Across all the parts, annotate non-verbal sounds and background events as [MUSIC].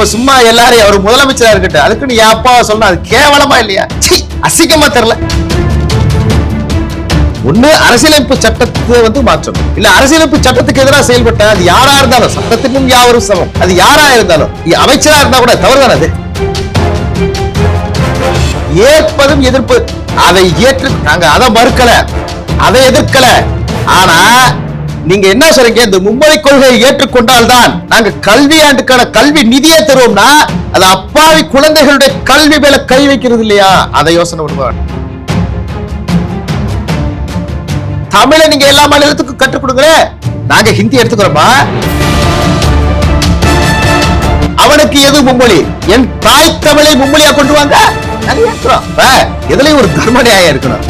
நம்ம சும்மா எல்லாரையும் அவர் முதலமைச்சரா இருக்கட்டும் அதுக்குன்னு என் அப்பாவை சொல்லணும் அது கேவலமா இல்லையா? அசிங்கமா தெரியல. ஒண்ணு அரசியலமைப்பு சட்டத்தை வந்து மாற்றணும். இல்ல அரசியலமைப்பு சட்டத்துக்கு எதிராக செயல்பட்ட அது யாரா இருந்தாலும் சட்டத்துக்கும் யாவரும் சமம். அது யாரா இருந்தாலும் அமைச்சரா இருந்தா கூட தவறுதானே அது? ஏற்பதும் எதிர்ப்பு. அதை ஏற்று நாங்க அதை மறுக்கல. அதை எதிர்க்கல. ஆனா நீங்க என்ன சொல்றீங்க? இந்த மும்மொழி கொள்கையை ஏற்றுக்கொண்டால் தான் நாங்க கல்வி ஆண்டுக்கான கல்வி நிதியை தருவோம்னா அது அப்பாவி குழந்தைகளுடைய கல்வி மேல கை வைக்கிறது இல்லையா? அதை யோசனை பண்ணுவாங்க தமிழை நீங்க எல்லா மாநிலத்துக்கும் கற்றுக் கொடுங்க நாங்க ஹிந்தி எடுத்துக்கிறோமா? அவனுக்கு எது மும்மொழி? என் தாய் தமிழை மும்மொழியா கொண்டு வாங்க? எதுலயும் ஒரு தர்ம நியாயம் இருக்கணும்.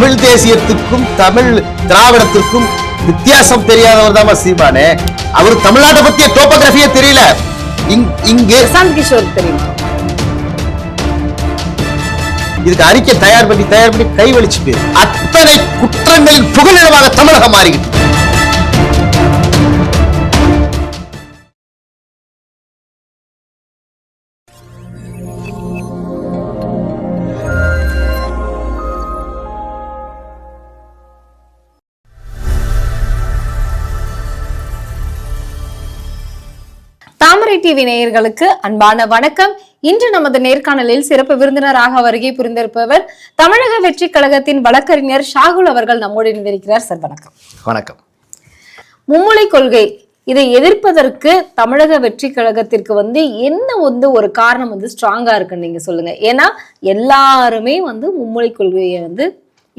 தமிழ் தேசியத்துக்கும் தமிழ் திராவிடத்திற்கும் வித்தியாசம் தெரியாதவர் தான் சீமானே அவர் தமிழ்நாட்டை பத்திய டோபோகிராஃபியே தெரியல. இங்- இங்கு கிஷோர் தெரியுமா. இதுக்கு அறிக்கை தயார் பண்ணி தயார் பண்ணி கை வலிச்சுட்டு அத்தனை குற்றங்களின் புகலிடமாக தமிழகம் மாறிக்கிட்டு. டிவி நேயர்களுக்கு அன்பான வணக்கம். இன்று நமது நேர்காணலில் சிறப்பு விருந்தினராக வருகை புரிந்திருப்பவர் தமிழக வெற்றி கழகத்தின் வழக்கறிஞர் ஷாகுல் அவர்கள் நம்மோடு இணைந்திருக்கிறார். சார் வணக்கம். வணக்கம். மும்மொழி கொள்கை இதை எதிர்ப்பதற்கு தமிழக வெற்றி கழகத்திற்கு வந்து என்ன வந்து ஒரு காரணம் வந்து ஸ்ட்ராங்கா இருக்குன்னு நீங்க சொல்லுங்க. ஏன்னா எல்லாருமே வந்து மும்மொழி கொள்கையை வந்து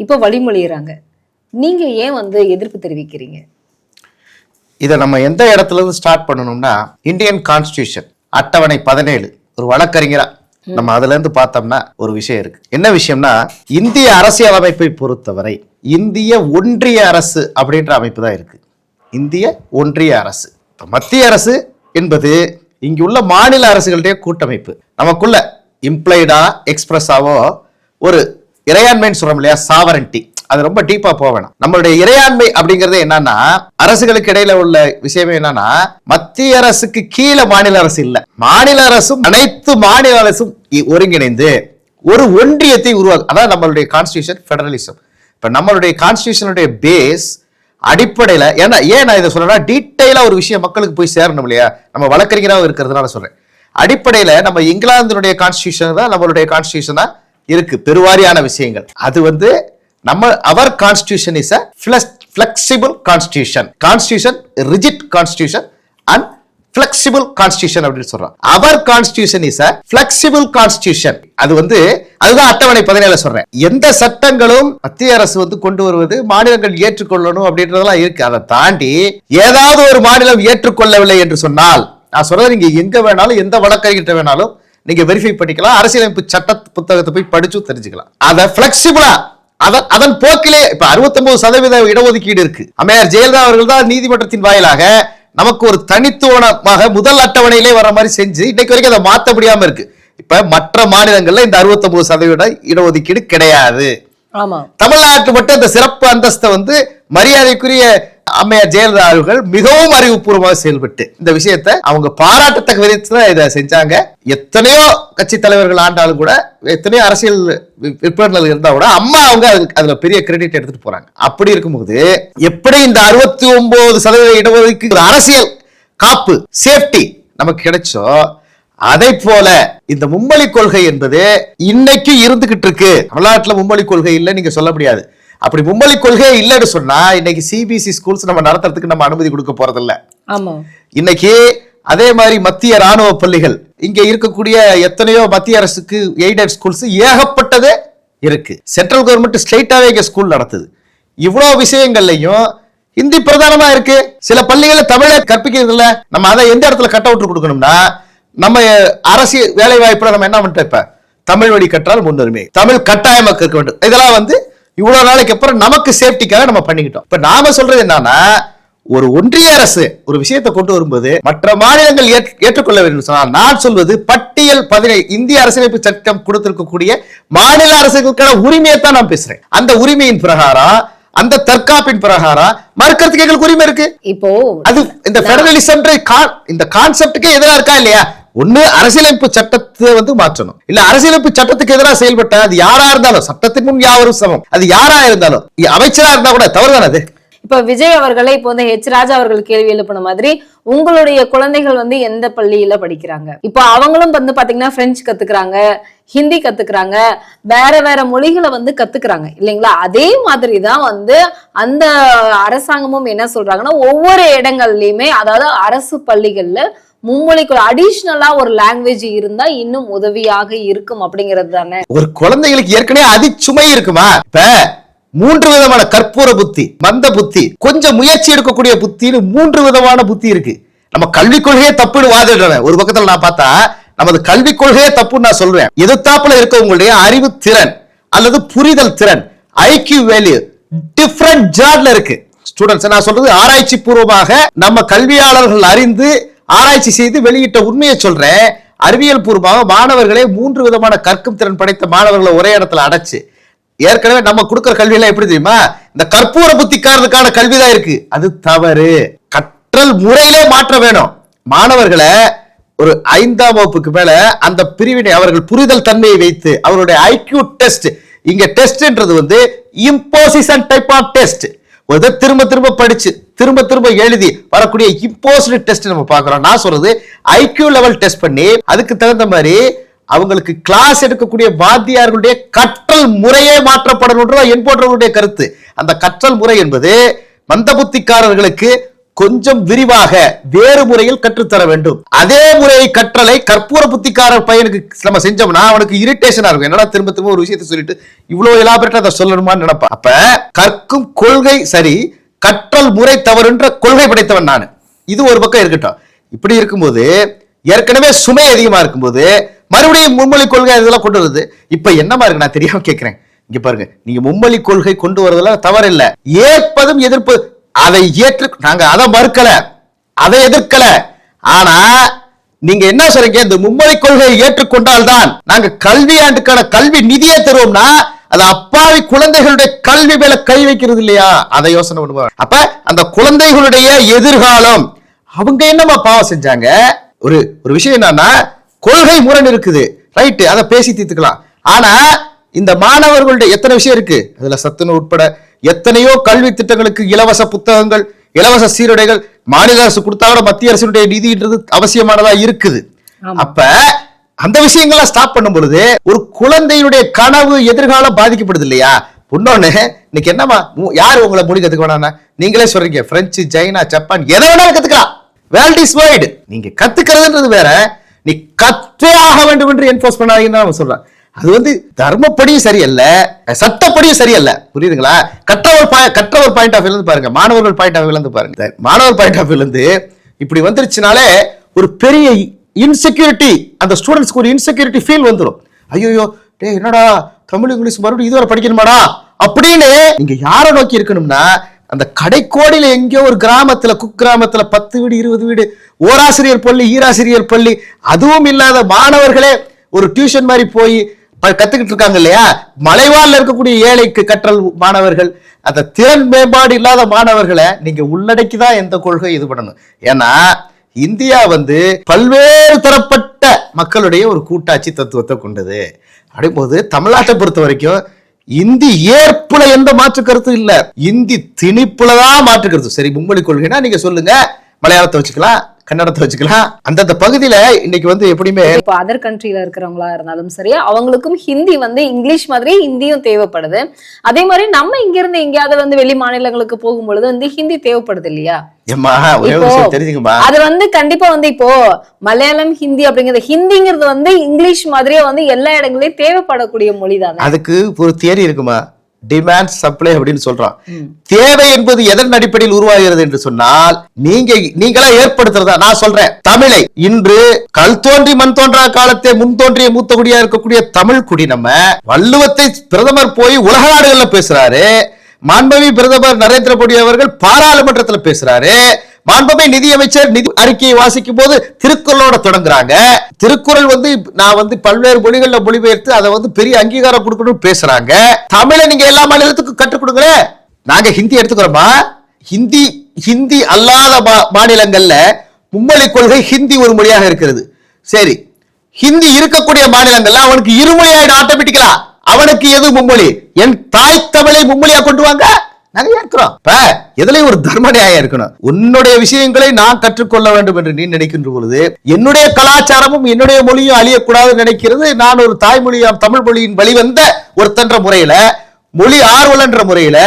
இப்போ வழிமொழிகிறாங்க நீங்க ஏன் வந்து எதிர்ப்பு தெரிவிக்கிறீங்க? இதை நம்ம எந்த இடத்துல இருந்து ஸ்டார்ட் பண்ணணும்னா இந்தியன் கான்ஸ்டியூஷன் அட்டவணை பதினேழு ஒரு வழக்கறிஞரா. நம்ம அதுல இருந்து பார்த்தோம்னா ஒரு விஷயம் இருக்கு. என்ன விஷயம்னா இந்திய அரசியலமைப்பை பொறுத்தவரை இந்திய ஒன்றிய அரசு அப்படின்ற அமைப்பு தான் இருக்கு. இந்திய ஒன்றிய அரசு. மத்திய அரசு என்பது இங்குள்ள மாநில அரசுகளுடைய கூட்டமைப்பு. நமக்குள்ள இம்ப்ளைடா எக்ஸ்பிரஸாவோ ஒரு இறையாண்மைன்னு சொல்றோம் இல்லையா சாவரண்டி அது ரொம்ப டீப்பா போக வேணாம். நம்மளுடைய இறையாண்மை அப்படிங்கிறது என்னன்னா அரசுகளுக்கு இடையில உள்ள விஷயமே என்னன்னா மத்திய அரசுக்கு கீழே மாநில அரசு இல்ல. மாநில அரசும் அனைத்து மாநில அரசும் இ- ஒருங்கிணைந்து ஒரு ஒன்றியத்தை உருவாக்கு அதான் நம்மளுடைய கான்ஸ்டியூஷன் ஃபெடரலிசம் இப்ப நம்மளுடைய கான்ஸ்டியூஷனுடைய பேஸ் அடிப்படையில ஏன்னா ஏன் நான் இதை சொல்றேன்னா டீட்டெயிலா ஒரு விஷயம் மக்களுக்கு போய் சேரணும் இல்லையா? நம்ம வழக்கறிஞராக இருக்கிறதுனால சொல்றேன். அடிப்படையில நம்ம இங்கிலாந்தினுடைய கான்ஸ்டியூஷன் தான் நம்மளுடைய கான்ஸ்டியூஷனா இருக்கு. பெருவாரியான விஷயங்கள். அது வந்து நம்ம அவர் constitution is a flexible constitution constitution rigid constitution and flexible constitution அப்படின்னு சொல்றோம். அவர் constitution is a flexible constitution அது வந்து அதுதான் அட்டவணை பதினேழு சொல்றேன். எந்த சட்டங்களும் மத்திய அரசு வந்து கொண்டு வருவது மாநிலங்கள் ஏற்றுக்கொள்ளணும் அப்படின்றதெல்லாம் இருக்கு. அதை தாண்டி ஏதாவது ஒரு மாநிலம் ஏற்றுக்கொள்ளவில்லை என்று சொன்னால் நான் சொல்றது நீங்க எங்க வேணாலும் எந்த வழக்கறிஞர்கிட்ட வேணாலும் நீங்க வெரிஃபை பண்ணிக்கலாம். அரசியலமைப்பு சட்ட புத்தகத்தை போய் படிச்சும் தெரிஞ்சுக்கலாம். அதை பிளெக்சிபிளா அதன் அதன் போக்கிலே இப்ப 69% சதவீத இடஒதுக்கீடு இருக்கு. அம்மையார் ஜெயலலிதா அவர்கள் தான் நீதிமன்றத்தின் வாயிலாக நமக்கு ஒரு தனித்துவமாக முதல் அட்டவணையிலே வர மாதிரி செஞ்சு இன்னைக்கு வரைக்கும் அதை மாத்த முடியாம இருக்கு. இப்ப மற்ற மாநிலங்கள்ல இந்த 69% சதவீத இடஒதுக்கீடு கிடையாது. தமிழ்நாட்டு மட்டும் இந்த சிறப்பு அந்தஸ்தை வந்து மரியாதைக்குரிய அம்மையார் ஜெயலலிதா அவர்கள் மிகவும் அறிவுபூர்வமாக செயல்பட்டு இந்த விஷயத்தை அவங்க பாராட்டத்தக்க விதத்துல இதை செஞ்சாங்க. எத்தனையோ கட்சி தலைவர்கள் ஆண்டாலும் கூட எத்தனையோ அரசியல் விற்பனர்கள் இருந்தா கூட அம்மா அவங்க அதுக்கு அதுல பெரிய கிரெடிட் எடுத்துட்டு போறாங்க. அப்படி இருக்கும்போது எப்படி இந்த அறுபத்தி ஒன்பது சதவீத இடஒதுக்கீடு அரசியல் காப்பு சேஃப்டி நமக்கு கிடைச்சோ அதை போல இந்த மும்மொழி கொள்கை என்பது இன்னைக்கு இருந்துகிட்டு இருக்கு. தமிழ்நாட்டுல மும்மொழி கொள்கை இல்லை நீங்க சொல்ல முடியாது. அப்படி மும்மொழி கொள்கை இல்லைன்னு சொன்னா இன்னைக்கு சிபிஎஸ்இ ஸ்கூல்ஸ் நம்ம நடத்துறதுக்கு நம்ம அனுமதி கொடுக்க போறதில்ல. இன்னைக்கு அதே மாதிரி மத்திய ராணுவ பள்ளிகள் இங்க இருக்கக்கூடிய எத்தனையோ மத்திய அரசுக்கு எய்டட் ஸ்கூல்ஸ் ஏகப்பட்டதே இருக்கு. சென்ட்ரல் கவர்மெண்ட் ஸ்ட்ரைட்டாவே இங்க ஸ்கூல் நடத்துது. இவ்வளவு விஷயங்கள்லையும் ஹிந்தி பிரதானமா இருக்கு. சில பள்ளிகள்ல தமிழை கற்பிக்கிறது இல்ல நம்ம அதை எந்த இடத்துல கட் அவுட் கொடுக்கணும்னா நம்ம அரசு வேலை வாய்ப்புல நம்ம என்ன பண்ணிட்டோம் இப்ப? தமிழ் வழி கற்றால் முன்னுரிமை. தமிழ் கட்டாயமாக்க வேண்டும். இதெல்லாம் வந்து இவ்வளவு நாளைக்கு அப்புறம் நமக்கு சேஃப்டிக்காக நம்ம பண்ணிக்கிட்டோம். இப்ப நாம சொல்றது என்னன்னா ஒரு ஒன்றிய அரசு ஒரு விஷயத்தை கொண்டு வரும்போது மற்ற மாநிலங்கள் ஏற்று- ஏற்றுக்கொள்ள வேண்டும் சொன்னால் நான் சொல்வது பட்டியல் பதினை இந்திய அரசியலமைப்பு சட்டம் கொடுத்திருக்கக்கூடிய மாநில அரசுகளுக்கான உரிமையை தான் நான் பேசுறேன். அந்த உரிமையின் பிரகாரம் அந்த தற்காப்பின் பிரகாரம் மறுக்கிறதுக்கு எங்களுக்கு உரிமை இருக்கு? இப்போ அது இந்த பெடரலிசம் இந்த கான்செப்டுக்கே எதிரா இருக்கா இல்லையா? ஒன்று அரசியலமைப்பு சட்டத்தை வந்து மாற்றணும். இல்ல அரசியலமைப்பு சட்டத்துக்கு எதிராக செயல்பட்ட அது யாரா இருந்தாலும் சட்டத்தின் முன் யாவரும் சமம். அது யாரா இருந்தாலும் அமைச்சரா இருந்தா கூட தவறு அது? இப்ப விஜய் அவர்களே இப்போ வந்து ஹெச் ராஜா அவர்கள் கேள்வி எழுப்பின மாதிரி உங்களுடைய குழந்தைகள் வந்து எந்த பள்ளியில படிக்கிறாங்க? இப்போ அவங்களும் வந்து பாத்தீங்கன்னா பிரெஞ்சு கத்துக்கிறாங்க ஹிந்தி கத்துக்கிறாங்க வேற வேற மொழிகளை வந்து கத்துக்கிறாங்க. இல்லைங்களா? அதே மாதிரி தான் வந்து அந்த அரசாங்கமும் என்ன சொல்றாங்கன்னா ஒவ்வொரு இடங்கள்லயுமே அதாவது அரசு பள்ளிகள்ல மும்மொழிக்குள் அடிஷ்னலா ஒரு லாங்குவேஜ் இருந்தா இன்னும் உதவியாக இருக்கும் அப்படிங்கிறது தானே? ஒரு குழந்தைகளுக்கு ஏற்கனவே அதிச்சுமை இருக்குமா? இப்ப மூன்று விதமான கற்பூர புத்தி மந்த புத்தி கொஞ்சம் முயற்சி எடுக்கக்கூடிய புத்தின்னு மூன்று விதமான புத்தி இருக்கு. நம்ம கல்விக் கொள்கையே தப்புன்னு வாதிடுறேன் ஒரு பக்கத்துல நான் பார்த்தா நமது கல்விக் கொள்கையே தப்புன்னு நான் சொல்றேன் எதிர்த்தாப்புல இருக்கவங்களுடைய அறிவு திறன் அல்லது புரிதல் திறன் ஐக்கியூ வேல்யூ டிஃப்ரெண்ட் ஜார்ல இருக்கு. ஸ்டூடெண்ட்ஸ் நான் சொல்றது ஆராய்ச்சி பூர்வமாக நம்ம கல்வியாளர்கள் அறிந்து ஆராய்ச்சி செய்து வெளியிட்ட உண்மையை சொல்றேன் அறிவியல் பூர்வமாக மாணவர்களே மூன்று விதமான கற்கும் திறன் படைத்த மாணவர்களை ஒரே இடத்துல அடைச்சு. ஏற்கனவே நம்ம கொடுக்குற கல்வியெல்லாம் எப்படி தெரியுமா? இந்த கற்பூர புத்திக்காரதுக்கான கல்வி தான் இருக்கு. அது தவறு. கற்றல் முறையிலே மாற்றம் வேணும். மாணவர்களை ஒரு ஐந்தாம் வகுப்புக்கு மேல அந்த பிரிவினை அவர்கள் புரிதல் தன்மையை வைத்து அவருடைய ஐக்யூ டெஸ்ட் இங்க டெஸ்ட்ன்றது வந்து இம்போசிஷன் டைப் ஆஃப் டெஸ்ட் ஒரு திரும்ப திரும்ப படிச்சு திரும்ப திரும்ப எழுதி வரக்கூடிய இம்போஸ்டு டெஸ்ட் நம்ம பார்க்குறோம். நான் சொல்றது ஐக்யூ லெவல் டெஸ்ட் பண்ணி அதுக்கு தகுந்த மாதிரி அவங்களுக்கு கிளாஸ் எடுக்கக்கூடிய வாத்தியார்களுடைய கற்றல் முறையே மாற்றப்படணுன்றது என் போன்றவர்களுடைய கருத்து. அந்த கற்றல் முறை என்பது மந்த புத்திக்காரர்களுக்கு கொஞ்சம் விரிவாக வேறு முறையில் கற்றுத்தர வேண்டும். அதே முறையை கற்றலை கற்பூர புத்திக்காரர் பையனுக்கு நம்ம செஞ்சோம்னா அவனுக்கு இரிட்டேஷனா இருக்கும். என்னடா திரும்ப திரும்ப ஒரு விஷயத்தை சொல்லிட்டு இவ்வளவு எலாபரேட்டா அதை சொல்லணுமான்னு நினைப்பான் அப்ப கற்கும் கொள்கை சரி கற்றல் முறை தவறுன்ற கொள்கை படைத்தவன் நான். இது ஒரு பக்கம் இருக்கட்டும். இப்படி இருக்கும்போது ஏற்கனவே சுமை அதிகமா இருக்கும்போது மறுபடியும் மும்மொழி கொள்கை இதெல்லாம் கொண்டு வருது. இப்ப என்னமா இருக்கு? நான் தெரியாம கேட்கிறேன் இங்க பாருங்க. நீங்க மும்மொழி கொள்கை கொண்டு வரதுல தவறு இல்லை. ஏற்பதும் எதிர்ப்பு. அதை ஏற்று நாங்க அதை மறுக்கல. அதை எதிர்க்கல. ஆனா நீங்க என்ன சொல்றீங்க? இந்த மும்மொழி கொள்கையை ஏற்றுக்கொண்டால்தான் நாங்க கல்வி ஆண்டுக்கான கல்வி நிதியை தருவோம்னா அது அப்பாவி குழந்தைகளுடைய கல்வி மேல கை வைக்கிறது இல்லையா? அதை யோசனை பண்ணுவாங்க. அப்ப அந்த குழந்தைகளுடைய எதிர்காலம் அவங்க என்னமா பாவம் செஞ்சாங்க? ஒரு ஒரு விஷயம் என்னன்னா கொள்கை முரண் இருக்குது. ரைட்டு அதை பேசி தீர்த்துக்கலாம். ஆனா இந்த மாணவர்களுடைய எத்தனை விஷயம் இருக்கு? அதுல சத்துணவு உட்பட எத்தனையோ கல்வி திட்டங்களுக்கு இலவச புத்தகங்கள் இலவச சீருடைகள் மாநில அரசு கொடுத்தா கூட மத்திய அரசினுடைய நிதின்றது அவசியமானதா இருக்குது. அப்ப அந்த விஷயங்கள்லாம் ஸ்டாப் பண்ணும் பொழுது ஒரு குழந்தையுடைய கனவு எதிர்காலம் பாதிக்கப்படுது இல்லையா? இன்னொன்னு இன்னைக்கு என்னமா உ- யார் உங்களை மொழி கத்துக்க வேணாம்னா? நீங்களே சொல்றீங்க பிரெஞ்சு சைனா ஜப்பான் எதை வேணாலும் கத்துக்கலாம். வேர்ல்ட் இஸ் வைடு நீங்க கத்துக்கிறதுன்றது வேற. நீ கற்றே ஆக வேண்டும் என்று என்போர்ஸ் பண்ணாதீங்கன்னு நான் சொல்றேன். அது வந்து தர்மப்படியும் சரியல்ல சட்டப்படியும் சரியல்ல. புரியுதுங்களா? கற்றவர் கற்றவர் பாயிண்ட் ஆஃப் இருந்து பாருங்க. மாணவர்கள் பாயிண்ட் ஆஃப் இருந்து பாருங்க. மாணவர் பாயிண்ட் ஆஃப் இருந்து இப்படி வந்துருச்சுனாலே ஒரு பெரிய இன்செக்யூரிட்டி அந்த ஸ்டூடெண்ட்ஸ்க்கு ஒரு இன்செக்யூரிட்டி ஃபீல் வந்துடும் ஐயோயோ டேய் என்னடா தமிழ் இங்கிலீஷ் மறுபடியும் இதுவரை படிக்கணுமாடா? அப்படின்னு நீங்க யாரை நோக்கி இருக்கணும்னா அந்த கடைக்கோடியில் எங்கேயோ ஒரு கிராமத்தில் குக் கிராமத்தில் பத்து வீடு இருபது வீடு ஓராசிரியர் பள்ளி ஈராசிரியர் பள்ளி அதுவும் இல்லாத மாணவர்களே ஒரு டியூஷன் மாதிரி போய் ப- கத்துக்கிட்டு இருக்காங்க இல்லையா? மலைவாழ்ல இருக்கக்கூடிய ஏழைக்கு கற்றல் மாணவர்கள் அந்த திறன் மேம்பாடு இல்லாத மாணவர்களை நீங்க உள்ளடக்கி தான் எந்த கொள்கை இது பண்ணணும். ஏன்னா இந்தியா வந்து பல்வேறு தரப்பட்ட மக்களுடைய ஒரு கூட்டாட்சி தத்துவத்தை கொண்டது. அப்படிங்கும்போது தமிழ்நாட்டை பொறுத்த வரைக்கும் இந்தி ஏற்புல எந்த மாற்று கருத்தும் இல்ல. இந்தி திணிப்புல தான் மாற்று கருத்து. சரி மும்மொழி கொள்கைன்னா நீங்க சொல்லுங்க. மலையாளத்தை வச்சுக்கலாம். கன்னடத்தை வச்சுக்கலாம். அந்தந்த பகுதியில இன்னைக்கு வந்து எப்படியுமே இப்போ அதர் கண்ட்ரில இருக்கிறவங்களா இருந்தாலும் சரி அவங்களுக்கும் ஹிந்தி வந்து இங்கிலீஷ் மாதிரி ஹிந்தியும் தேவைப்படுது. அதே மாதிரி நம்ம இங்க இருந்து எங்கேயாவது வந்து வெளி மாநிலங்களுக்கு போகும்பொழுது வந்து ஹிந்தி தேவைப்படுது இல்லையா? அது வந்து கண்டிப்பா வந்து இப்போ மலையாளம் ஹிந்தி அப்படிங்கிறது ஹிந்திங்கிறது வந்து இங்கிலீஷ் மாதிரியே வந்து எல்லா இடங்களையும் தேவைப்படக்கூடிய மொழி தானே அதுக்கு ஒரு தியரி இருக்குமா? டிமாண்ட் சப்ளை அப்படின்னு சொல்றோம் தேவை என்பது எதன் அடிப்படையில் உருவாகிறது என்று சொன்னால் நீங்க நீங்களா ஏற்படுத்துறதா? நான் சொல்றேன். தமிழை இன்று கல் தோன்றி மண் தோன்றா காலத்தை முன் தோன்றிய மூத்த குடியா இருக்கக்கூடிய தமிழ் குடி நம்ம வள்ளுவத்தை பிரதமர் போய் உலக நாடுகள்ல பேசுறாரு. மாண்பவி பிரதமர் நரேந்திர மோடி அவர்கள் பாராளுமன்றத்துல பேசுறாரு. மாண்புமை நிதியமைச்சர் நிதி அறிக்கையை வாசிக்கும் போது திருக்குறளோட தொடங்குறாங்க. திருக்குறள் வந்து நான் வந்து பல்வேறு மொழிகள்ல மொழிபெயர்த்து அதை வந்து பெரிய அங்கீகாரம் கொடுக்கணும்னு பேசுறாங்க. தமிழை நீங்க எல்லா மாநிலத்துக்கும் கற்றுக் கொடுங்களேன் நாங்க ஹிந்தி எடுத்துக்கிறோமா? ஹிந்தி ஹிந்தி அல்லாத மா- மாநிலங்கள்ல மும்மொழி கொள்கை ஹிந்தி ஒரு மொழியாக இருக்கிறது. சரி ஹிந்தி இருக்கக்கூடிய மாநிலங்கள்ல அவனுக்கு இருமொழி ஆயிடும் ஆட்டோமேட்டிக்கலா அவனுக்கு எது மும்மொழி? என் தாய் தமிழை மும்மொழியா கொண்டு வாங்க. நிறைய இருக்கிறோம். இப்ப எதுலயும் ஒரு தர்ம நியாயம் இருக்கணும். உன்னுடைய விஷயங்களை நான் கற்றுக்கொள்ள வேண்டும் என்று நீ நினைக்கின்ற பொழுது என்னுடைய கலாச்சாரமும் என்னுடைய மொழியும் அழியக்கூடாது நினைக்கிறது நான் ஒரு தாய்மொழியாம் தமிழ் மொழியின் வழிவந்த ஒருத்தன்ற முறையில மொழி ஆர்வலன்ற முறையில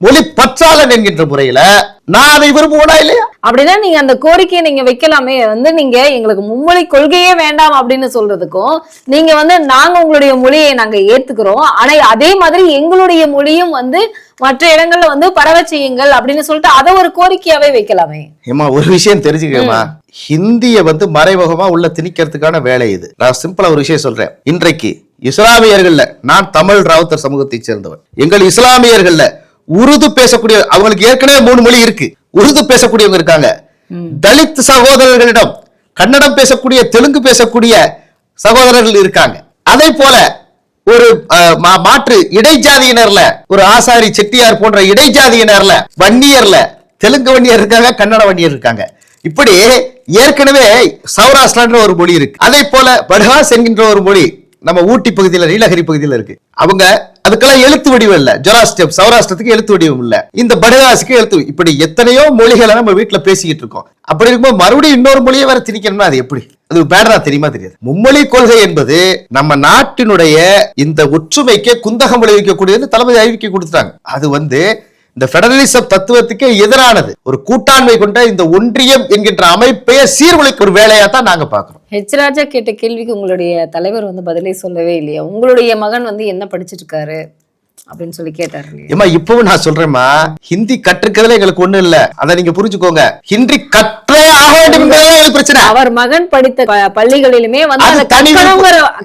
மொழி பற்றாளன் என்கின்ற முறையில நான் அதை விரும்புவனா இல்லையா? அப்படின்னா நீங்க அந்த கோரிக்கையை நீங்க வைக்கலாமே. வந்து நீங்க எங்களுக்கு மும்மொழி கொள்கையே வேண்டாம் அப்படின்னு சொல்றதுக்கும் நீங்க வந்து நாங்க உங்களுடைய மொழியை நாங்க ஏத்துக்கிறோம். ஆனா அதே மாதிரி எங்களுடைய மொழியும் வந்து மற்ற இடங்கள்ல வந்து பரவ செய்யுங்கள் அப்படின்னு சொல்லிட்டு அதை ஒரு கோரிக்கையாவே வைக்கலாமே. ஏமா ஒரு விஷயம் தெரிஞ்சுக்கமா ஹிந்திய வந்து மறைமுகமா உள்ள திணிக்கிறதுக்கான வேலை இது. நான் சிம்பிளா ஒரு விஷயம் சொல்றேன். இன்றைக்கு இஸ்லாமியர்கள்ல நான் தமிழ் ராவுத்தர் சமூகத்தை சேர்ந்தவன். எங்கள் இஸ்லாமியர்கள்ல உருது பேசக்கூடிய அவங்களுக்கு ஏற்கனவே மூணு மொழி இருக்கு. உருது பேசக்கூடியவங்க இருக்காங்க. தலித் சகோதரர்களிடம் கன்னடம் பேசக்கூடிய தெலுங்கு பேசக்கூடிய சகோதரர்கள் இருக்காங்க. அதே போல ஒரு மாற்று இடைஜாதியினர்ல ஒரு ஆசாரி செட்டியார் போன்ற இடைஜாதியினர்ல வன்னியர்ல தெலுங்கு வன்னியர் இருக்காங்க கன்னட வன்னியர் இருக்காங்க. இப்படி ஏற்கனவே சௌராஷ்டிரான்ற ஒரு மொழி இருக்கு. அதே போல படுகாஸ் என்கின்ற ஒரு மொழி நம்ம ஊட்டி பகுதியில நீலகிரி பகுதியில இருக்கு. அவங்க அதுக்கெல்லாம் எழுத்து வடிவம் இல்ல. ஜொராஸ்டியம் சௌராஷ்டிரத்துக்கு எழுத்து வடிவம் இல்ல. இந்த படுகாஸுக்கு எழுத்து இப்படி எத்தனையோ மொழிகளை நம்ம வீட்டுல பேசிக்கிட்டு இருக்கோம். அப்படி இருக்கும்போது மறுபடியும் இன்னொரு மொழியை வேற திணிக்கணும்னா அது எப்படி? அது பேடரா தெரியுமா தெரியாது. மும்மொழி கொள்கை என்பது நம்ம நாட்டினுடைய இந்த ஒற்றுமைக்கு குந்தகம் விளைவிக்கக்கூடியதுன்னு தளபதி அறிவிக்கை கொடுத்துட்டாங்க. அது வந்து இந்த பெடரலிசம் தத்துவத்துக்கே எதிரானது. ஒரு கூட்டாண்மை கொண்ட இந்த ஒன்றியம் என்கின்ற அமைப்பையே சீர்குலைக்க ஒரு வேலையா தான் நாங்க பாக்குறோம் ஹெச் ராஜா கேட்ட கேள்விக்கு உங்களுடைய தலைவர் வந்து பதிலே சொல்லவே இல்லையா? உங்களுடைய மகன் வந்து என்ன படிச்சிட்டு இருக்காரு அப்படின்னு சொல்லி கேட்டாரு ஏமா இப்பவும் நான் சொல்றேன்மா ஹிந்தி கற்றுக்கிறதுல எங்களுக்கு ஒண்ணு இல்ல. அதை நீங்க புரிஞ்சுக்கோங்க. ஹிந்தி கற்றே பிரச்சனை. அவர் மகன் படித்த பள்ளிகளிலுமே வந்து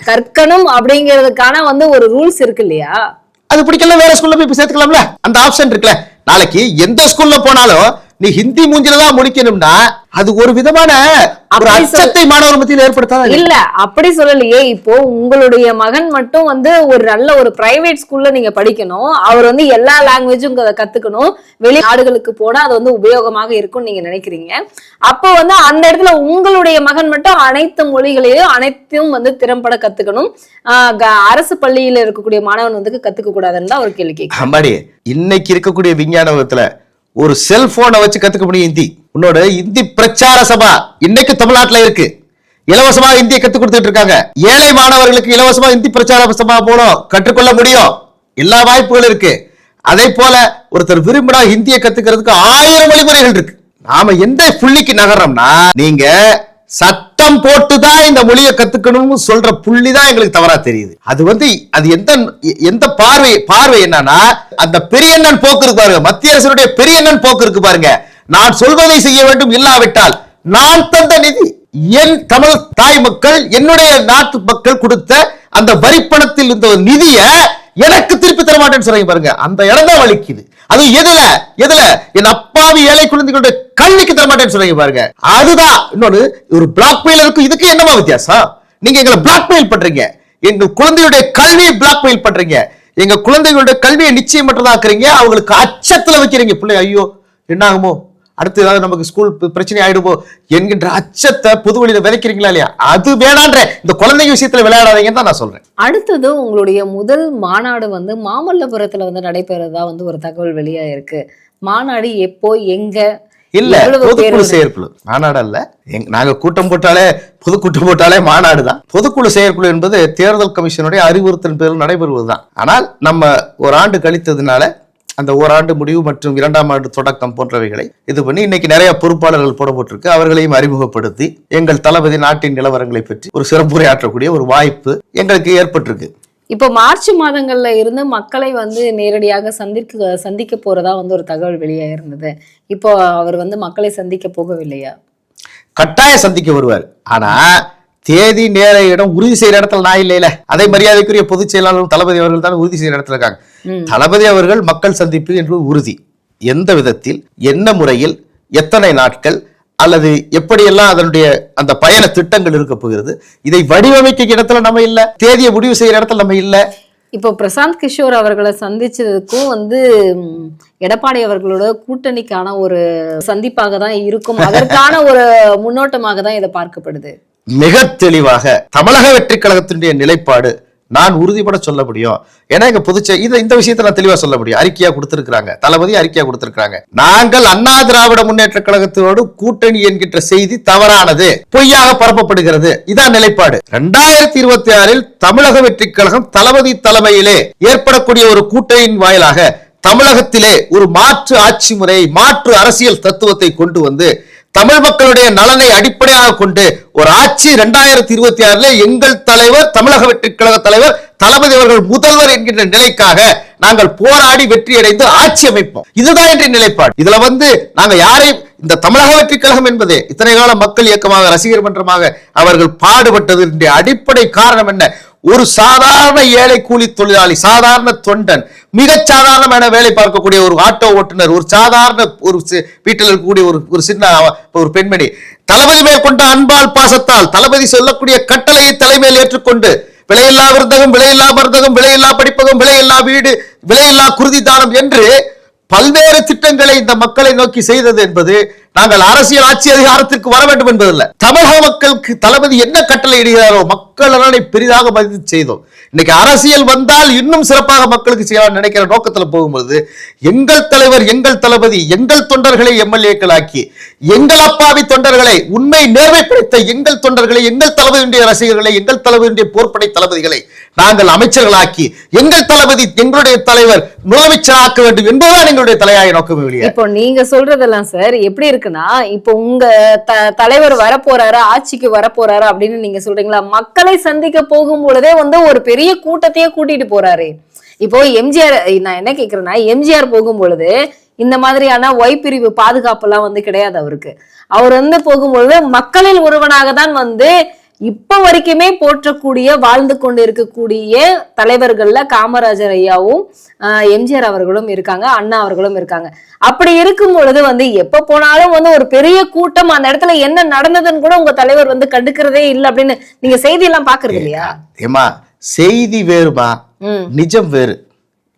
கற்கணும் அப்படிங்கிறதுக்கான வந்து ஒரு ரூல்ஸ் இருக்கு இல்லையா? அது பிடிக்கல வேற ஸ்கூல்ல போய் சேர்த்துக்கலாம்ல. அந்த ஆப்ஷன் இருக்குல்ல. நாளைக்கு எந்த ஸ்கூல்ல போனாலும் நீ ஹிந்தி மூஞ்சில தான் முடிக்கணும்னா அது ஒரு விதமான ஒரு அச்சத்தை மாணவர் மத்தியில் ஏற்படுத்தாத இல்ல அப்படி சொல்லலையே. இப்போ உங்களுடைய மகன் மட்டும் வந்து ஒரு நல்ல ஒரு பிரைவேட் ஸ்கூல்ல நீங்க படிக்கணும். அவர் வந்து எல்லா லாங்குவேஜும் கத்துக்கணும். வெளி நாடுகளுக்கு போனா அது வந்து உபயோகமாக இருக்கும்னு நீங்க நினைக்கிறீங்க. அப்போ வந்து அந்த இடத்துல உங்களுடைய மகன் மட்டும் அனைத்து மொழிகளையும் அனைத்தும் வந்து திறம்பட கத்துக்கணும். அரசு பள்ளியில இருக்கக்கூடிய மாணவன் வந்து கத்துக்க கூடாதுன்னு தான் ஒரு கேள்வி இன்னைக்கு இருக்கக்கூடிய விஞ்ஞான உலகத்துல ஒரு செல்போனை வச்சு கத்துக்க முடியும் ஹிந்தி. உன்னோட இந்தி பிரச்சார சபா இன்னைக்கு தமிழ்நாட்டில் இருக்கு. இலவசமா இந்தியை கத்துக் கொடுத்துட்டு இருக்காங்க. ஏழை மாணவர்களுக்கு இலவசமா இந்தி பிரச்சார சபா மூலம் கற்றுக்கொள்ள முடியும். எல்லா வாய்ப்புகளும் இருக்கு. அதே போல ஒருத்தர் விரும்பினா ஹிந்தியை கத்துக்கிறதுக்கு ஆயிரம் வழிமுறைகள் இருக்கு. நாம எந்த புள்ளிக்கு நகர்றோம்னா நீங்க சட்டம் போட்டுதான் இந்த மொழியை கத்துக்கணும்னு சொல்ற புள்ளி தான் எங்களுக்கு தவறா தெரியுது. அது வந்து அது எந்த எந்த பார்வை பார்வை என்னன்னா அந்த பெரியண்ணன் போக்கு இருக்கு பாருங்க மத்திய அரசனுடைய பெரியண்ணன் போக்கு இருக்கு பாருங்க. நான் சொல்வதை செய்ய வேண்டும் இல்லாவிட்டால் நான் தந்த நிதி என் தமிழ் தாய் மக்கள் என்னுடைய நாட்டு மக்கள் கொடுத்த அந்த வரிப்பணத்தில் இந்த நிதியை எனக்கு திருப்பி தர மாட்டேன்னு சொல்றீங்க பாருங்க. அந்த இடம் தான் வலிக்குது. அது எதுல? எதுல? என் அப்பாவி ஏழை குழந்தைகளுடைய கல்விக்கு தர மாட்டேன்னு சொல்றீங்க பாருங்க. அதுதான். இன்னொன்னு ஒரு பிளாக்மெயிலருக்கும் இதுக்கு என்னமா வித்தியாசம்? நீங்க எங்களை பிளாக்மெயில் பண்றீங்க. எங்க குழந்தையுடைய கல்வியை பிளாக்மெயில் பண்றீங்க. எங்க குழந்தைகளுடைய கல்வியை நிச்சயமற்றதாக்குறீங்க. அவங்களுக்கு அச்சத்துல வைக்கிறீங்க. பிள்ளை ஐயோ என்ன ஆகுமோ அடுத்து ஏதாவது நமக்கு ஸ்கூல் பிரச்சனை ஆயிடுமோ? என்கின்ற அச்சத்தை புதுவெளியில விதைக்கிறீங்களா இல்லையா? அது வேணான்ற இந்த குழந்தைங்க விஷயத்துல விளையாடாதீங்கன்னு தான் நான் சொல்றேன். அடுத்தது உங்களுடைய முதல் மாநாடு வந்து மாமல்லபுரத்துல வந்து நடைபெறதா வந்து ஒரு தகவல் வெளியா இருக்கு. மாநாடு எப்போ எங்க இல்ல பொதுக்குழு? செயற்குழு. மாநாடு அல்ல. நாங்க கூட்டம் போட்டாலே பொதுக்கூட்டம் போட்டாலே மாநாடு தான். பொதுக்குழு செயற்குழு என்பது தேர்தல் கமிஷனுடைய அறிவுறுத்தல் பேரில் நடைபெறுவதுதான். ஆனால் நம்ம ஒரு ஆண்டு கழித்ததுனால அந்த ஓராண்டு முடிவு மற்றும் இரண்டாம் ஆண்டு தொடக்கம் போன்றவைகளை இது பண்ணி இன்னைக்கு நிறைய பொறுப்பாளர்கள் போடப்பட்டிருக்கு. அவர்களையும் அறிமுகப்படுத்தி எங்கள் தளபதி நாட்டின் நிலவரங்களை பற்றி ஒரு சிறப்புரையாற்றக்கூடிய ஒரு வாய்ப்பு எங்களுக்கு ஏற்பட்டிருக்கு. இப்போ மார்ச் மாதங்கள்ல இருந்து மக்களை வந்து நேரடியாக சந்திக்க சந்திக்க போறதா வந்து ஒரு தகவல் வெளியா இருந்தது. இப்போ அவர் வந்து மக்களை சந்திக்க போகவில்லையா? கட்டாய சந்திக்க வருவார். ஆனா தேதி நேர இடம் உறுதி செய்யற இடத்துல நான் இல்லையில. அதை மரியாதைக்குரிய பொதுச் செயலாளரும் தளபதி அவர்கள் தான் உறுதி செய்யற இடத்துல இருக்காங்க. தளபதி அவர்கள் மக்கள் சந்திப்பு என்று உறுதி. எந்த விதத்தில் என்ன முறையில் எத்தனை நாட்கள் அல்லது எப்படியெல்லாம் அதனுடைய அந்த பயண திட்டங்கள் இருக்க போகிறது இதை வடிவமைக்க இடத்துல நம்ம இல்ல தேதியை முடிவு செய்யற இடத்துல நம்ம இல்ல. இப்போ பிரசாந்த் கிஷோர் அவர்களை சந்திச்சதுக்கும் வந்து எடப்பாடி அவர்களோட கூட்டணிக்கான ஒரு சந்திப்பாக தான் இருக்கும். அதற்கான [LAUGHS] ஒரு முன்னோட்டமாக தான் இதை பார்க்கப்படுது. மிக தெளிவாக தமிழக வெற்றி கழகத்தினுடைய நிலைப்பாடு நான் உறுதிப்பட சொல்ல முடியும். ஏன்னா எங்க புதுச்சே இத இந்த விஷயத்தை நான் தெளிவா சொல்ல முடியும். அறிக்கையா கொடுத்திருக்கிறாங்க. தளபதி அறிக்கையா கொடுத்திருக்கிறாங்க. நாங்கள் அண்ணா திராவிட முன்னேற்ற கழகத்தோடு கூட்டணி என்கின்ற செய்தி தவறானது. பொய்யாக பரப்பப்படுகிறது. இதான் நிலைப்பாடு. ரெண்டாயிரத்தி இருபத்தி ஆறில் தமிழக வெற்றி கழகம் தளபதி தலைமையிலே ஏற்படக்கூடிய ஒரு கூட்டணியின் வாயிலாக தமிழகத்திலே ஒரு மாற்று ஆட்சி முறை மாற்று அரசியல் தத்துவத்தை கொண்டு வந்து தமிழ் மக்களுடைய நலனை அடிப்படையாக கொண்டு ஒரு ஆட்சி இரண்டாயிரத்தி இருபத்தி ஆறுல எங்கள் தலைவர் தமிழக வெற்றி கழக தலைவர் தளபதி அவர்கள் முதல்வர் என்கின்ற நிலைக்காக நாங்கள் போராடி வெற்றி அடைந்து ஆட்சி அமைப்போம். இதுதான் என்ற நிலைப்பாடு. இதுல வந்து நாங்க யாரை இந்த தமிழக வெற்றி கழகம் என்பது இத்தனை கால மக்கள் இயக்கமாக ரசிகர் மன்றமாக அவர்கள் பாடுபட்டது அடிப்படை காரணம் என்ன? ஒரு சாதாரண ஏழை கூலி தொழிலாளி சாதாரண தொண்டன் மிக சாதாரணமான வேலை பார்க்கக்கூடிய ஒரு ஆட்டோ ஓட்டுநர் ஒரு சாதாரண ஒரு வீட்டில் இருக்கக்கூடிய ஒரு ஒரு சின்ன ஒரு பெண்மணி தளபதி மேல் கொண்ட அன்பால் பாசத்தால் தளபதி சொல்லக்கூடிய கட்டளையை தலைமையில் ஏற்றுக்கொண்டு விலையில்லா விருந்தகம் விலையில்லா மருந்தகம் விலையில்லா படிப்பகம் விலையில்லா வீடு விலையில்லா குருதி தானம் என்று பல்வேறு திட்டங்களை இந்த மக்களை நோக்கி செய்தது என்பது நாங்கள் அரசியல் ஆட்சி அதிகாரத்திற்கு வர வேண்டும் என்பதல்ல. தமிழக மக்களுக்கு தளபதி என்ன கட்டளை இடுகிறாரோ மக்கள் நலனை பெரிதாக மதித்து செய்தோம். இன்னைக்கு அரசியல் வந்தால் இன்னும் சிறப்பாக மக்களுக்கு செய்யலாம் நினைக்கிற நோக்கத்தில் போகும்போது எங்கள் தலைவர் எங்கள் தளபதி எங்கள் தொண்டர்களை எம்எல்ஏக்கள் ஆக்கி எங்கள் அப்பாவி தொண்டர்களை உண்மை நேர்மை படைத்த எங்கள் தொண்டர்களை எங்கள் தளபதியுடைய ரசிகர்களை எங்கள் தளபதியுடைய போர்ப்படை தளபதிகளை நாங்கள் அமைச்சர்களாக்கி எங்கள் தளபதி எங்களுடைய தலைவர் முதலமைச்சராக்க வேண்டும் என்பதுதான் எங்களுடைய தலையாய நோக்கம் வெளியே இப்போ நீங்க சொல்றதெல்லாம் சார் எப்படி இருக்குன்னா இப்போ உங்க தலைவர் வரப்போறாரு ஆட்சிக்கு வரப்போறாரு அப்படின்னு நீங்க சொல்றீங்களா? மக்களை சந்திக்க போகும் பொழுதே வந்து ஒரு பெரிய கூட்டத்தையே கூட்டிட்டு போறாரு. இப்போ எம்ஜிஆர் நான் என்ன கேக்குறேன்னா எம்ஜிஆர் போகும் பொழுது இந்த மாதிரியான ஒய் பிரிவு பாதுகாப்பு எல்லாம் வந்து கிடையாது அவருக்கு. அவர் வந்து போகும்பொழுது மக்களில் ஒருவனாக தான் வந்து இப்ப வரைக்குமே போற்றக்கூடிய வாழ்ந்து கொண்டு இருக்கக்கூடிய தலைவர்கள்ல காமராஜர் ஐயாவும் ஆஹ், எம்ஜிஆர் அவர்களும் இருக்காங்க அண்ணா அவர்களும் இருக்காங்க. அப்படி இருக்கும் பொழுது வந்து எப்ப போனாலும் வந்து ஒரு பெரிய கூட்டம் அந்த இடத்துல என்ன நடந்ததுன்னு கூட உங்க தலைவர் வந்து கண்டுக்கிறதே இல்லை அப்படின்னு நீங்க செய்தி எல்லாம் பாக்குறது இல்லையா ஏமா செய்தி வேறுமா. நிஜம் வேறு.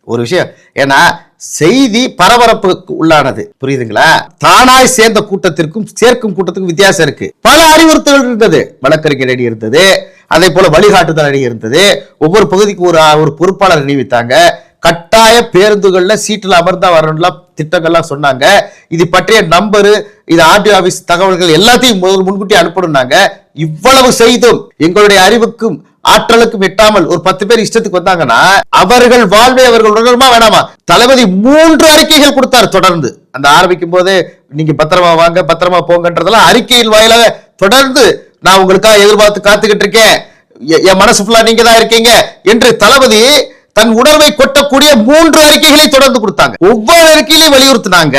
ஒரு விஷயம். ஏன்னா செய்தி பரபரப்புக்கு உள்ளானது. புரியுதுங்களா? தானாய் சேர்ந்த கூட்டத்திற்கும் சேர்க்கும் கூட்டத்துக்கும் வித்தியாசம் இருக்கு. பல அறிவுறுத்தல்கள் இருந்தது. வழக்கறிஞர் அணி இருந்தது. அதே போல வழிகாட்டுதல் அணி இருந்தது. ஒவ்வொரு பகுதிக்கு ஒரு ஒரு பொறுப்பாளர் நியமித்தாங்க. கட்டாய பேருந்துகள்ல சீட்டுல அமர்ந்தா வரணும்லாம் திட்டங்கள்லாம் சொன்னாங்க. இது பற்றிய நம்பரு இது ஆர்டிஓ ஆபீஸ் தகவல்கள் எல்லாத்தையும் முதல் முன்கூட்டி அனுப்பணும்னாங்க. இவ்வளவு செய்தும் எங்களுடைய அறிவுக்கும் ஆற்றலுக்கும் எட்டாமல் ஒரு பத்து பேர் இஷ்டத்துக்கு வந்தாங்கன்னா அவர்கள் வாழ்வை அவர்கள் உணருமா வேணாமா? தளபதி மூன்று அறிக்கைகள் கொடுத்தார் தொடர்ந்து. அந்த ஆரம்பிக்கும் போதே நீங்க பத்திரமா வாங்க பத்திரமா போங்கன்றதெல்லாம் அறிக்கையின் வாயிலாக தொடர்ந்து நான் உங்களுக்காக எதிர்பார்த்து காத்துக்கிட்டு இருக்கேன். என் மனசு ஃபுல்லா நீங்க தான் இருக்கீங்க என்று தளபதி தன் உணர்வை கொட்டக்கூடிய மூன்று அறிக்கைகளை தொடர்ந்து கொடுத்தாங்க. ஒவ்வொரு அறிக்கையிலையும் வலியுறுத்தினாங்க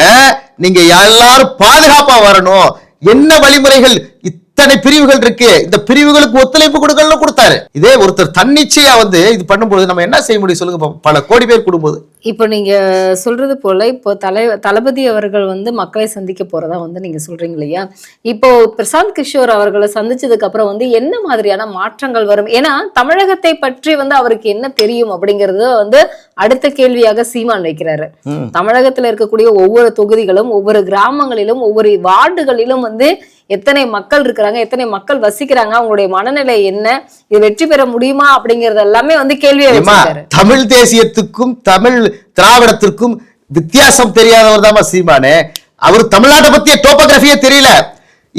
நீங்க எல்லாரும் பாதுகாப்பா வரணும். என்ன வழிமுறைகள் இத்தனை பிரிவுகள் இருக்கு? இந்த பிரிவுகளுக்கு ஒத்துழைப்பு கொடுக்கணும்னு கொடுத்தாரு. இதே ஒருத்தர் தன்னிச்சையா வந்து இது பண்ணும்போது நம்ம என்ன செய்ய முடியும் சொல்லுங்க பல கோடி பேர் கொடுக்கும்போது இப்போ நீங்க சொல்றது போல இப்போ தலை தளபதி அவர்கள் வந்து மக்களை சந்திக்க போறதா வந்து நீங்க சொல்றீங்க இல்லையா? இப்போ பிரசாந்த் கிஷோர் அவர்களை சந்திச்சதுக்கு அப்புறம் வந்து என்ன மாதிரியான மாற்றங்கள் வரும்? ஏன்னா தமிழகத்தை பற்றி வந்து அவருக்கு என்ன தெரியும் அப்படிங்கறது வந்து அடுத்த கேள்வியாக சீமான் வைக்கிறாரு. தமிழகத்துல இருக்கக்கூடிய ஒவ்வொரு தொகுதிகளும் ஒவ்வொரு கிராமங்களிலும் ஒவ்வொரு வார்டுகளிலும் வந்து எத்தனை மக்கள் இருக்கிறாங்க எத்தனை மக்கள் வசிக்கிறாங்க அவங்களுடைய மனநிலை என்ன இது வெற்றி பெற முடியுமா அப்படிங்கறது எல்லாமே வந்து கேள்வியா தமிழ் தேசியத்துக்கும் தமிழ் திராவிடத்திற்கும் வித்தியாசம் தெரியாதவர் தான் சீமானே. அவர் தமிழ்நாட்டை பத்திய டோபோகிராஃபியே தெரியல.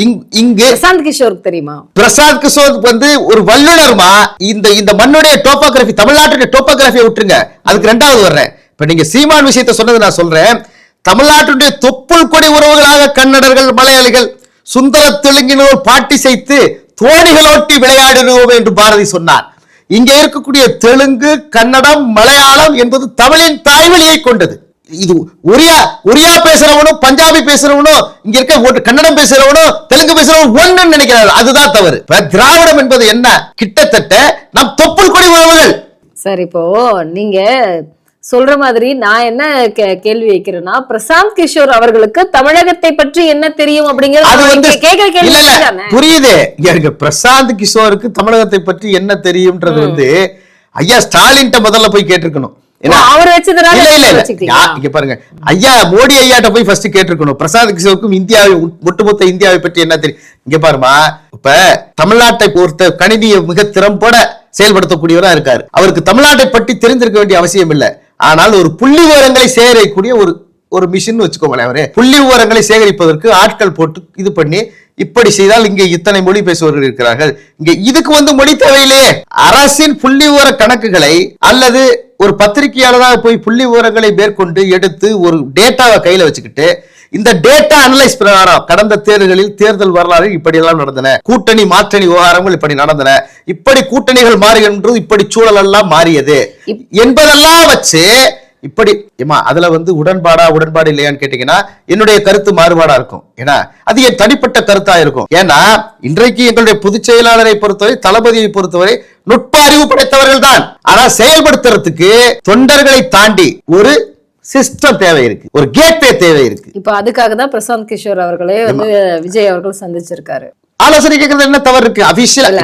இங்கு பிரசாந்த் கிஷோருக்கு தெரியுமா? பிரசாத் கிஷோர் வந்து ஒரு வல்லுனர்மா இந்த இந்த மண்ணுடைய டோபோகிராஃபி தமிழ்நாட்டுடைய டோபோகிராஃபியை விட்டுருங்க. அதுக்கு ரெண்டாவது வர்றேன். இப்ப நீங்க சீமான் விஷயத்தை சொன்னது நான் சொல்றேன். தமிழ்நாட்டுடைய தொப்புள் கொடி உறவுகளாக கன்னடர்கள் மலையாளிகள் சுந்தர தெலுங்கினோர் பாட்டி செய்து தோணிகளோட்டி விளையாடினோம் என்று பாரதி சொன்னார். இங்க இருக்கக்கூடிய தெலுங்கு கன்னடம் மலையாளம் என்பது தமிழின் தாய்மொழியை கொண்டது. இது ஒரியா ஒரியா பேசுறவனும் பஞ்சாபி பேசுறவனும் இங்க இருக்க கன்னடம் பேசுறவனும் தெலுங்கு பேசுறவனும் ஒண்ணு நினைக்கிறாரு அதுதான் தவறு. திராவிடம் என்பது என்ன? கிட்டத்தட்ட நம் தொப்புள் கொடி உறவுகள். சார் இப்போ நீங்க சொல்ற மாதிரி நான் என்ன கே- கேள்வி வைக்கிறேன்னா பிரசாந்த் கிஷோர் அவர்களுக்கு தமிழகத்தை பற்றி என்ன தெரியும் அப்படிங்கிறது புரியுது. இருக்க பிரசாந்த் கிஷோருக்கு தமிழகத்தை பற்றி என்ன தெரியும்ன்றது வந்து ஐயா ஸ்டாலின்ட்ட முதல்ல போய் கேட்டிருக்கணும். ஏன்னா அவர் வச்சதுனால இல்ல இல்ல நீங்க இல்ல. வச்சுக்கிட்டீங்களா? யா- இங்க பாருங்க. ஐயா மோடி ஐயாட்ட போய் ஃபர்ஸ்ட் கேட்டிருக்கணும். பிரசாத் கிஷோருக்கும் இந்தியாவை ஒட்- ஒட்டுமொத்த இந்தியாவை பற்றி என்ன தெரியும்? இங்க பாருமா இப்ப தமிழ்நாட்டை பொறுத்த கணினியை மிக திறம்பட செயல்படுத்தக்கூடியவரா இருக்காரு. அவருக்கு தமிழ்நாட்டை பற்றி தெரிந்திருக்க வேண்டிய அவசியம் இல்லை. ஆனால் ஒரு புள்ளி விவரங்களை சேகரிக்கக்கூடிய ஒரு ஒரு மிஷின் வச்சுக்கோங்களேன் அவரு. புள்ளி விவரங்களை சேகரிப்பதற்கு ஆட்கள் போட்டு இது பண்ணி இப்படி செய்தால் இங்கே இத்தனை மொழி பேசுபவர்கள் இருக்கிறார்கள். இங்க இதுக்கு வந்து மொழி தேவையில்லையே. அரசின் புள்ளி விவர கணக்குகளை அல்லது ஒரு பத்திரிகையாளராக போய் புள்ளி விவரங்களை மேற்கொண்டு எடுத்து ஒரு டேட்டாவை கையில வச்சுக்கிட்டு இந்த டேட்டா அனலைஸ் பிரகாரம் கடந்த தேர்தல்களில் தேர்தல் வரலாறு இப்படி எல்லாம் நடந்தன. கூட்டணி மாற்றணி விவகாரங்கள் இப்படி நடந்தன. இப்படி கூட்டணிகள் மாறுகின்றது இப்படி சூழல் எல்லாம் மாறியது என்பதெல்லாம் வச்சு இப்படி ஏமா அதுல வந்து உடன்பாடா உடன்பாடு இல்லையான்னு கேட்டீங்கன்னா என்னுடைய கருத்து மாறுபாடா இருக்கும். ஏன்னா அது என் தனிப்பட்ட கருத்தா இருக்கும். ஏன்னா இன்றைக்கு எங்களுடைய பொதுச் செயலாளரை பொறுத்தவரை தளபதியை பொறுத்தவரை நுட்ப அறிவு படைத்தவர்கள் தான். ஆனா செயல்படுத்துறதுக்கு தொண்டர்களை தாண்டி ஒரு சிஸ்டம் தேவை இருக்கு. ஒரு கேட்வே தேவை இருக்கு. இப்ப அதுக்காக தான் பிரசாந்த் கிஷோர் அவர்களே வந்து விஜய் அவர்கள் சந்திச்சிருக்காரு. ஆலோசனை கேட்கறது என்ன தவறு இருக்கு? அபிஷியலா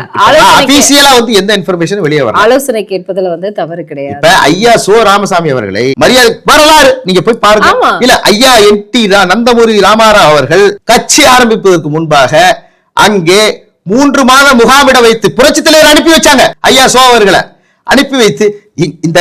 அபிஷியலா வந்து எந்த இன்ஃபர்மேஷன் வெளியே வரலாம் ஆலோசனை கேட்பதுல வந்து தவறு கிடையாது. இப்ப ஐயா சோ ராமசாமி அவர்களை மரியாதை வரலாறு நீங்க போய் பாருங்க. இல்ல ஐயா என் டி நந்தமூரி ராமாராவ் அவர்கள் கட்சி ஆரம்பிப்பதற்கு முன்பாக அங்கே மூன்று மாத முகாமிட வைத்து புரட்சி தலைவர் அனுப்பி வச்சாங்க. ஐயா சோ அவர்களை அனுப்பி வைத்து இந்த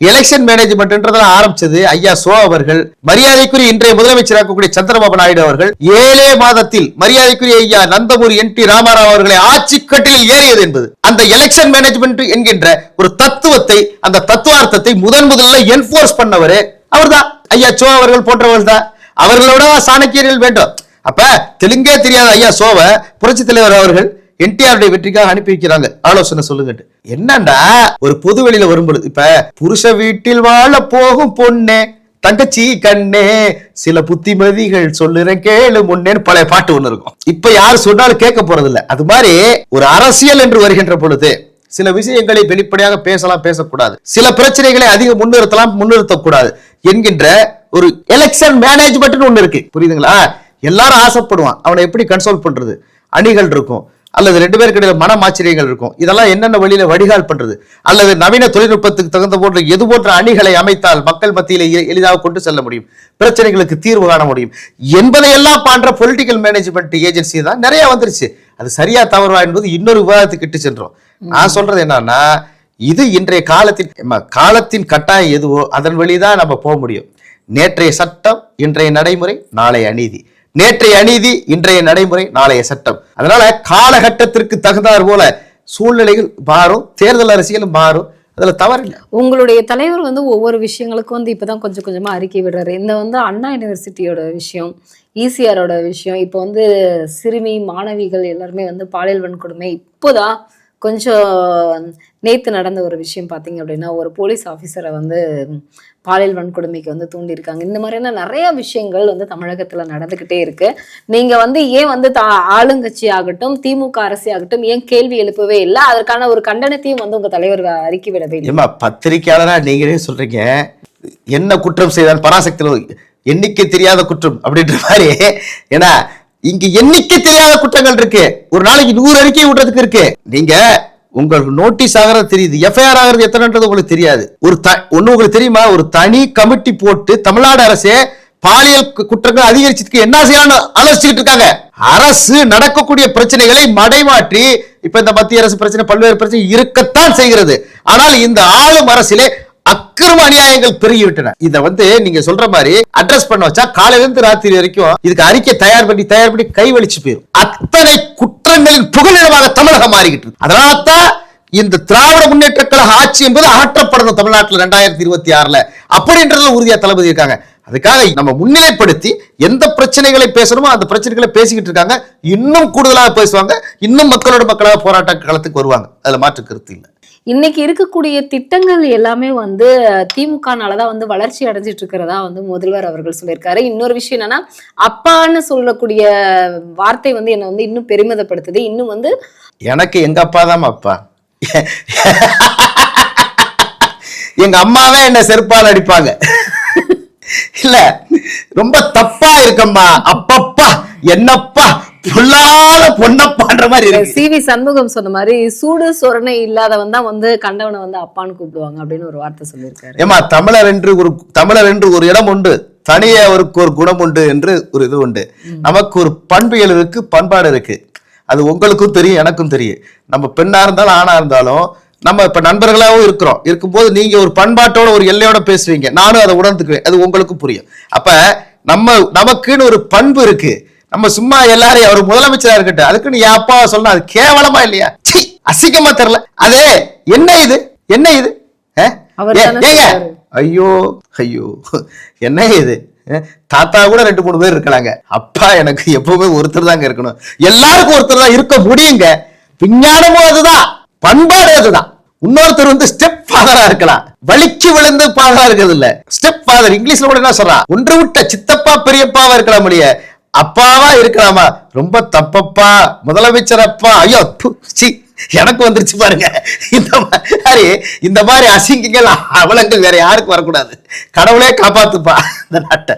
எலெக்ஷன் மேனேஜ்மெண்ட்ன்றதெல்லாம் ஆரம்பிச்சது ஐயா சோ அவர்கள். மரியாதைக்குரிய இன்றைய முதலமைச்சராக இருக்கக்கூடிய சந்திரபாபு நாயுடு அவர்கள். ஏழே மாதத்தில் மரியாதைக்குரிய ஐயா நந்தமூரி என் டி ராமாராவ் அவர்களை ஆட்சி கட்டிலில் ஏறியது என்பது. அந்த எலெக்ஷன் மேனேஜ்மெண்ட் என்கின்ற ஒரு தத்துவத்தை அந்த தத்துவார்த்தத்தை முதன் முதல்ல என்போர்ஸ் பண்ணவரே அவர்தான். ஐயா சோ அவர்கள் போன்றவர்கள் தான் அவர்களோட சாணக்கியர்கள் வேண்டும். அப்ப தெலுங்கே தெரியாத ஐயா சோவ புரட்சி தலைவர் அவர்கள் என்டிஆருடைய வெற்றிக்காக அனுப்பி வைக்கிறாங்க. ஆலோசனை சொல்லுங்கட்டு. என்னண்டா? ஒரு பொது வெளியில வரும்பொழுது இப்ப புருஷ வீட்டில் வாழ போகும் பொண்ணே தங்கச்சி கண்ணே சில புத்திமதிகள் சொல்லுறேன் கேளு முன்னேன்னு பழைய பாட்டு ஒண்ணு இருக்கும். இப்ப யார் சொன்னாலும் கேட்க போறது இல்ல அது மாதிரி ஒரு அரசியல் என்று வருகின்ற பொழுது சில விஷயங்களை வெளிப்படையாக பேசலாம் பேசக்கூடாது. சில பிரச்சனைகளை அதிகம் முன்னிறுத்தலாம் முன்னிறுத்தக்கூடாது என்கின்ற ஒரு எலெக்ஷன் மேனேஜ்மெண்ட்னு ஒண்ணு இருக்கு. புரியுதுங்களா? எல்லாரும் ஆசைப்படுவான். அவனை எப்படி கன்சோல் பண்றது? அணிகள் இருக்கும். அல்லது ரெண்டு பேருக்கு இடையில மன ஆச்சரியங்கள் இருக்கும். இதெல்லாம் என்னென்ன வழியில வடிகால் பண்றது? அல்லது நவீன தொழில்நுட்பத்துக்கு தகுந்த போன்ற எது போன்ற அணிகளை அமைத்தால் மக்கள் மத்தியில் எளிதாக கொண்டு செல்ல முடியும்? பிரச்சனைகளுக்கு தீர்வு காண முடியும். என்பதையெல்லாம் பண்ற பொலிட்டிக்கல் மேனேஜ்மெண்ட் ஏஜென்சி தான் நிறைய வந்துருச்சு. அது சரியா தவறா என்பது இன்னொரு விவாதத்துக்கு இட்டு சென்றோம். நான் சொல்றது என்னன்னா இது இன்றைய காலத்தின் காலத்தின் கட்டாயம் எதுவோ அதன் வழிதான் நம்ம போக முடியும். நேற்றைய சட்டம் இன்றைய நடைமுறை நாளை அநீதி நேற்றைய அநீதி இன்றைய நடைமுறை நாளைய சட்டம். அதனால காலகட்டத்திற்கு தகுந்தாற் போல சூழ்நிலைகள் மாறும் தேர்தல் அரசியலும் மாறும். அதுல தவறில்லை உங்களுடைய தலைவர் வந்து ஒவ்வொரு விஷயங்களுக்கும் வந்து இப்பதான் கொஞ்சம் கொஞ்சமா அறிக்கை விடுறாரு. இந்த வந்து அண்ணா யூனிவர்சிட்டியோட விஷயம் ஈசிஆரோட விஷயம் இப்போ வந்து சிறுமி மாணவிகள் எல்லாருமே வந்து பாலியல் வன்கொடுமை இப்போதான் கொஞ்சம் நேற்று நடந்த ஒரு விஷயம் பார்த்தீங்க அப்படின்னா ஒரு போலீஸ் ஆஃபீஸரை வந்து பாலியல் வன்கொடுமைக்கு வந்து தூண்டியிருக்காங்க. இந்த மாதிரியான நிறைய விஷயங்கள் வந்து தமிழகத்தில் நடந்துக்கிட்டே இருக்கு. நீங்கள் வந்து ஏன் வந்து தா- ஆளுங்கட்சி ஆகட்டும் திமுக அரசு ஆகட்டும் ஏன் கேள்வி எழுப்பவே இல்லை? அதற்கான ஒரு கண்டனத்தையும் வந்து உங்கள் தலைவர் அறிக்கை விடவே இல்லை. பத்திரிகையாளராக நீங்களே சொல்கிறீங்க என்ன குற்றம் செய்தால் பராசக்தியில் எண்ணிக்கை தெரியாத குற்றம் அப்படின்ற மாதிரி. ஏன்னா இங்க எண்ணிக்கை தெரியாத குற்றங்கள் இருக்கு. ஒரு நாளைக்கு நூறு அறிக்கை விடுறதுக்கு இருக்கு. நீங்க உங்களுக்கு நோட்டீஸ் ஆகிறது தெரியுது. எஃப்ஐஆர் ஆகிறது எத்தனைன்றது உங்களுக்கு தெரியாது. ஒரு த ஒண்ணு உங்களுக்கு தெரியுமா? ஒரு தனி கமிட்டி போட்டு தமிழ்நாடு அரசே பாலியல் குற்றங்கள் அதிகரிச்சதுக்கு என்ன செய்யலாம்னு ஆலோசிச்சுட்டு இருக்காங்க. அரசு நடக்கக்கூடிய பிரச்சனைகளை மடைமாற்றி இப்ப இந்த மத்திய அரசு பிரச்சனை பல்வேறு பிரச்சனை இருக்கத்தான் செய்கிறது. ஆனால் இந்த ஆளும் அரசிலே அக்கிரம அநியாயங்கள் பெருகிவிட்டன. இத வந்து நீங்க சொல்ற மாதிரி அட்ரஸ் பண்ண வச்சா காலையில இருந்து ராத்திரி வரைக்கும் இதுக்கு அறிக்கை தயார் பண்ணி தயார் பண்ணி கைவழிச்சு போயிரும். போயிடும் அத்தனை குற்றங்களின் புகலிடமாக தமிழகம் மாறிக்கிட்டு இருக்கு. அதனால்தான் இந்த திராவிட முன்னேற்ற கழக ஆட்சி என்பது அகற்றப்படணும் தமிழ்நாட்டில் ரெண்டாயிரத்தி இருபத்தி ஆறுல. அப்படின்றதுல உறுதியா தளபதி இருக்காங்க. அதுக்காக நம்ம முன்னிலைப்படுத்தி எந்த பிரச்சனைகளை பேசணுமோ அந்த பிரச்சனைகளை பேசிக்கிட்டு இருக்காங்க. இன்னும் கூடுதலாக பேசுவாங்க. இன்னும் மக்களோட மக்களாக போராட்ட களத்துக்கு வருவாங்க. அதுல மாற்று கருத்து இல்லை. இன்னைக்கு இருக்கக்கூடிய திட்டங்கள் எல்லாமே வந்து திமுகனாலதான் வந்து வளர்ச்சி அடைஞ்சிட்டு இருக்கிறதா வந்து முதல்வர் அவர்கள் சொல்லியிருக்காரு. இன்னொரு விஷயம் என்னன்னா அப்பான்னு சொல்லக்கூடிய வார்த்தை வந்து என்னை வந்து இன்னும் பெருமிதப்படுத்துது. இன்னும் வந்து எனக்கு எங்க அப்பா தான் அப்பா. எங்க அம்மாவே என்ன செருப்பால் அடிப்பாங்க. இல்ல ரொம்ப தப்பா இருக்கம்மா. அப்பப்பா என்னப்பா. பொல்லாத பொன்னப்பான்ற மாதிரி இருக்கு. சி வி சண்முகம் சொன்ன மாதிரி சூடு சொரணை இல்லாதவன் தான் வந்து கண்டவனை வந்து அப்பான்னு கூப்பிடுவாங்க அப்படின்னு ஒரு வார்த்தை சொல்லியிருக்காரு. ஏமா தமிழர் என்று ஒரு தமிழர் என்று ஒரு இடம் உண்டு. தனியே அவருக்கு ஒரு குணம் உண்டு என்று ஒரு இது உண்டு. நமக்கு ஒரு பண்பியல் இருக்கு பண்பாடு இருக்கு. அது உங்களுக்கும் தெரியும் எனக்கும் தெரியும். நம்ம பெண்ணா இருந்தாலும் ஆணா இருந்தாலும் நம்ம இப்ப நண்பர்களாவும் இருக்கிறோம். இருக்கும்போது நீங்க ஒரு பண்பாட்டோட ஒரு எல்லையோட பேசுவீங்க. நானும் அதை உணர்ந்துக்குவேன். அது உங்களுக்கும் புரியும். அப்ப நம்ம நமக்குன்னு ஒரு பண்பு இருக்கு. நம்ம சும்மா எல்லாரையும் அவர் முதலமைச்சரா இருக்கட்டும் அதுக்குன்னு என் அப்பாவை சொன்னா அது கேவலமா இல்லையா? சீ, அசிங்கமா தெரியல. அதே என்ன இது? என்ன இது. ஐயோ ஐயோ என்ன இது? தாத்தா கூட ரெண்டு மூணு பேர் இருக்கலாங்க. அப்பா எனக்கு எப்பவுமே ஒருத்தர் தாங்க இருக்கணும். எல்லாருக்கும் ஒருத்தர் தான் இருக்க முடியுங்க. விஞ்ஞானமும் அதுதான். பண்பாடு அதுதான். இன்னொருத்தர் வந்து ஸ்டெப் ஃபாதரா இருக்கலாம். வலிக்கு விழுந்து ஃபாதரா இருக்கிறது இல்ல. ஸ்டெப் ஃபாதர் இங்கிலீஷ்ல கூட என்ன சொல்றான்? ஒன்று விட்ட சித்தப்பா பெரியப்பாவா இருக்கலாம் முடிய அப்பாவா இருக்கலாமா ரொம்ப தப்பப்பா. முதலமைச்சர் அப்பா ஐயோ ப்பு, எனக்கு வந்துருச்சு பாருங்க. இந்த மாதிரி இந்த மாதிரி அசிங்கங்கள் அவலங்கள் வேற யாருக்கும் வரக்கூடாது. கடவுளே காப்பாத்துப்பா இந்த நாட்டை.